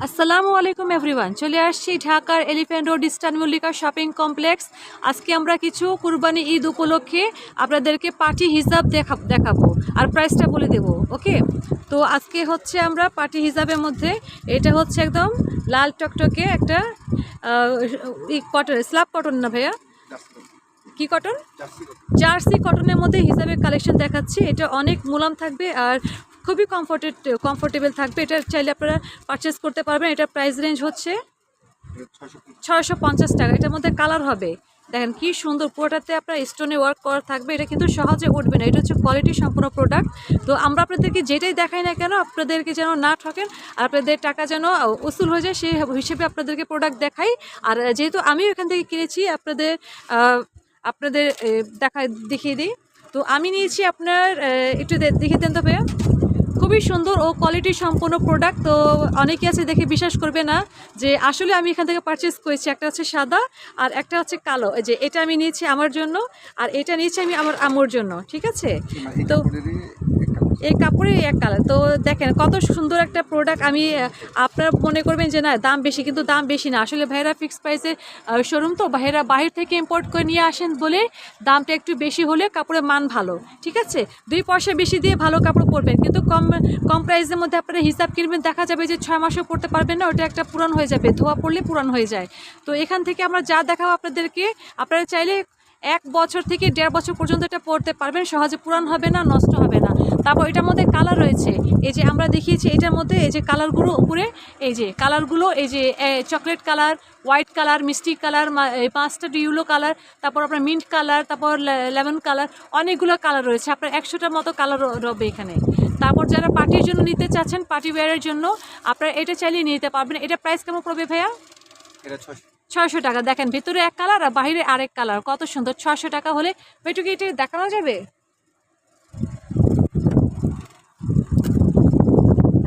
আসসালামু আলাইকুম এভরিওয়ান চলে আসছি ঢাকার elephant road eastern Mallika shopping complex আজকে আমরা কিছু কুরবানি ঈদ উপলক্ষে আপনাদেরকে পার্টি হিসাব দেখা দেখাবো আর প্রাইসটা বলে দেবো ওকে তো আজকে হচ্ছে আমরা পার্টি হিসাবের মধ্যে এটা হচ্ছে একদম লাল টকটকে একটা কটন স্ল্যাব কটন না ভাইয়া? কি কটন? জার্সি কটনের মধ্যে হিসাবে কালেকশন দেখাচ্ছি। এটা অনেক মুলাম থাকবে আর খুবই কমফোর্টেড কমফোর্টেবল থাকবে। এটা চাইলে আপনারা পারচেস করতে পারবেন। এটা প্রাইস রেঞ্জ হচ্ছে ছয়শো পঞ্চাশ টাকা। এটার মধ্যে কালার হবে। দেখেন কি সুন্দর, পুরোটাতে আপনার স্টোনে ওয়ার্ক করা থাকবে। এটা কিন্তু সহজে উঠবে না। এটা হচ্ছে কোয়ালিটি সম্পূর্ণ প্রোডাক্ট তো আমরা আপনাদেরকে যেটাই দেখাই না কেন, আপনাদেরকে যেন না ঠকেন আর আপনাদের টাকা যেন উসুল হয়ে যায়, সেই হিসেবে আপনাদেরকে প্রোডাক্ট দেখাই। আর যেহেতু আমিও এখান থেকে কিনেছি, আপনাদের আপনাদের দেখা, দেখিয়ে দিই। তো আমি নিয়েছি আপনার একটু দে- দেখিয়ে দেন তো ভাইয়া। খুবই সুন্দর ও কোয়ালিটি সম্পন্ন প্রোডাক্ট তো অনেকে আছে দেখে বিশ্বাস করবে না যে আসলে আমি এখান থেকে পারচেস করেছি। একটা হচ্ছে সাদা আর একটা হচ্ছে কালো। যে এটা আমি নিয়েছি আমার জন্য আর এটা নিয়েছি আমি আমার আমর জন্য ঠিক আছে? তো এই কাপড়ে এক কালার তো দেখেন কত সুন্দর একটা প্রোডাক্ট আমি, আপনারা মনে করবেন যে না, দাম বেশি, কিন্তু দাম বেশি না। আসলে ভাইরা ফিক্স প্রাইসে শোরুম তো, ভাইরা বাহির থেকে ইম্পোর্ট করে নিয়ে আসেন বলে দামটা একটু বেশি হলে কাপড়ের মান ভালো, ঠিক আছে? দুই পয়সা বেশি দিয়ে ভালো কাপড় পরবেন, কিন্তু কম কম প্রাইসের মধ্যে আপনারা হিসাব কিনবেন, দেখা যাবে যে ছয় মাসও পড়তে পারবেন না, ওটা একটা পুরান হয়ে যাবে, ধোয়া পড়লে পুরান হয়ে যায়। তো এখান থেকে আমরা যা দেখাবো আপনাদেরকে, আপনারা চাইলে এক বছর থেকে দেড় বছর পর্যন্ত এটা পড়তে পারবেন, সহজে পুরান হবে না, নষ্ট হবে না। তারপর এটার মধ্যে কালার রয়েছে। এই যে আমরা দেখিয়েছি, এটার মধ্যে এই যে কালারগুলো উপরে, এই যে কালারগুলো এই যে চকলেট কালার হোয়াইট কালার মিষ্টি কালার মাস্টার্ড ইউলো কালার তারপর আপনার মিন্ট কালার তারপর লেমন কালার অনেকগুলো কালার রয়েছে। আপনার একশোটার মতো কালার রবে এখানে। তারপর যারা পার্টির জন্য নিতে চাচ্ছেন পার্টি ওয়্যারের জন্য, আপনারা এটা চাইলে নিতে পারবেন। এটা প্রাইস কেমন পড়বে ভাইয়া? ছয়শো টাকা। দেখেন, ভেতরে এক কালার আর বাহিরে আরেক কালার। কত সুন্দর, ছয়শো টাকা হলে এটুকু এটি দেখানো যাবে?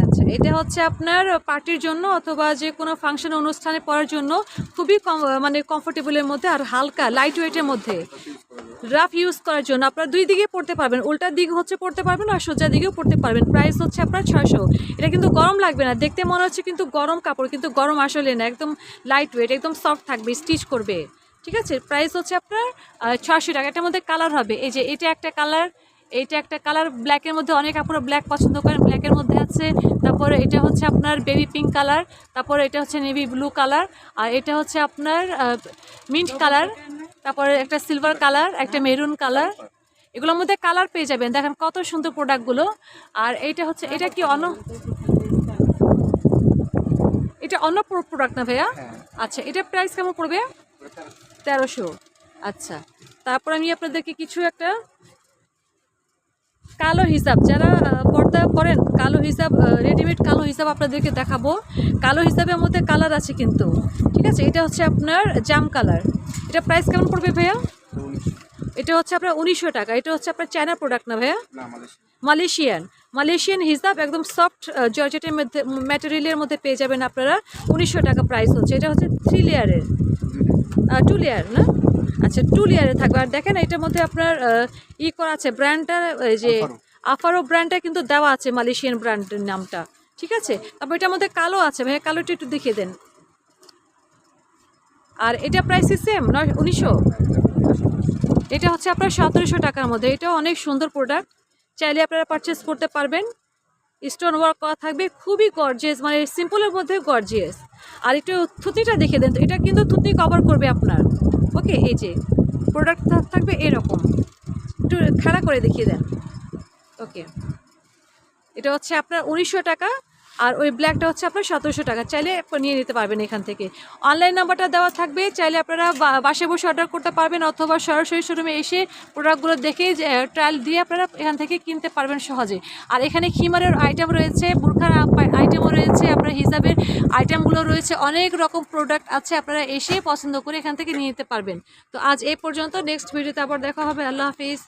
আচ্ছা এটা হচ্ছে আপনার পার্টির জন্য অথবা যে কোনো ফাংশন অনুষ্ঠানে পড়ার জন্য খুবই কম মানে কমফোর্টেবলের মধ্যে আর হালকা লাইট ওয়েটের মধ্যে। রাফ ইউজ করার জন্য আপনারা দুই দিকে পড়তে পারবেন উল্টার দিক হচ্ছে পড়তে পারবেন আর সোজা দিকেও পড়তে পারবেন। প্রাইস হচ্ছে আপনার ছয়শো। এটা কিন্তু গরম লাগবে না। দেখতে মনে হচ্ছে কিন্তু গরম কাপড়, কিন্তু গরম আসলে না। একদম লাইট ওয়েট একদম সফট থাকবে স্টিচ করবে। ঠিক আছে? প্রাইস হচ্ছে আপনার ছয়শো টাকা। এটার মধ্যে কালার হবে। এই যে এটা একটা কালার এইটা একটা কালার ব্ল্যাকের মধ্যে অনেক আপনারা ব্ল্যাক পছন্দ করেন। ব্ল্যাকের মধ্যে আছে। তারপরে এটা হচ্ছে আপনার বেবি পিঙ্ক কালার তারপরে এটা হচ্ছে নেভি ব্লু কালার আর এটা হচ্ছে আপনার মিন্ট কালার তারপরে একটা সিলভার কালার একটা মেরুন কালার এগুলোর মধ্যে কালার পেয়ে যাবেন। দেখেন কত সুন্দর প্রোডাক্টগুলো আর এইটা হচ্ছে এটা কি অন্য এটা অন্য প্রোডাক্ট না ভাইয়া? আচ্ছা এটা প্রাইস কেমন পড়বে? তেরোশো। আচ্ছা তারপর আমি আপনাদেরকে কিছু একটা কালো হিসাব যারা পর্দা করেন কালো হিসাব রেডিমেড কালো হিসাব আপনাদেরকে দেখাবো। কালো হিসাবের মধ্যে কালার আছে কিন্তু ঠিক আছে? এটা হচ্ছে আপনার জাম কালার এটা প্রাইস কেমন পড়বে ভাইয়া? এটা হচ্ছে আপনার উনিশশো টাকা এটা হচ্ছে আপনার চায়না প্রোডাক্ট না ভাইয়া? মালয়েশিয়ান মালয়েশিয়ান হিসাব একদম সফট জর্জেটের মধ্যে ম্যাটেরিয়ালের মধ্যে পেয়ে যাবেন আপনারা। উনিশশো টাকা প্রাইস হচ্ছে এটা হচ্ছে থ্রি লেয়ারের টু লেয়ার না? আচ্ছা টু লেয়ারে থাকবে। আর দেখেন এটার মধ্যে আপনার ই করা আছে ব্র্যান্ডটা যে আফারো। ব্র্যান্ডটা কিন্তু দেওয়া আছে মালয়েশিয়ান ব্র্যান্ডের নামটা ঠিক আছে? তারপর এটার মধ্যে কালো আছে ভাইয়া কালোটা একটু দেখিয়ে দেন। আর এটা প্রাইস সেম নয় উনিশশো? এটা হচ্ছে আপনার সতেরোশো টাকার মধ্যে। এটাও অনেক সুন্দর প্রোডাক্ট চাইলে আপনারা পারচেস করতে পারবেন। স্টোন ওয়ার্ক করা থাকবে, খুবই গর্জিয়াস মানে সিম্পলের মধ্যে গর্জিয়াস আর একটু থুতিটা দেখে দেন তো, এটা কিন্তু থুতি কভার করবে আপনার। ওকে এই যে প্রোডাক্ট থাকবে এরকম। একটু খেলা করে দেখিয়ে দেন। ওকে এটা হচ্ছে আপনার উনিশশো টাকা। আর ওই ব্ল্যাকটা হচ্ছে আপনার সতেরোশো টাকা। চাইলে নিয়ে নিতে পারবেন এখান থেকে। অনলাইন নাম্বারটা দেওয়া থাকবে, চাইলে আপনারা বাসে বসে অর্ডার করতে পারবেন অথবা সরাসরি শোরুমে এসে প্রোডাক্টগুলো দেখে ট্রায়াল দিয়ে আপনারা এখান থেকে কিনতে পারবেন সহজে। আর এখানে খিমারের আইটেম রয়েছে, বুরখার আইটেমও রয়েছে, আপনার হিসাবের আইটেমগুলো রয়েছে, অনেক রকম প্রোডাক্ট আছে, আপনারা এসে পছন্দ করে এখান থেকে নিয়ে নিতে পারবেন। তো আজ এই পর্যন্ত নেক্সট ভিডিওতে আবার দেখা হবে, আল্লাহ হাফিজ।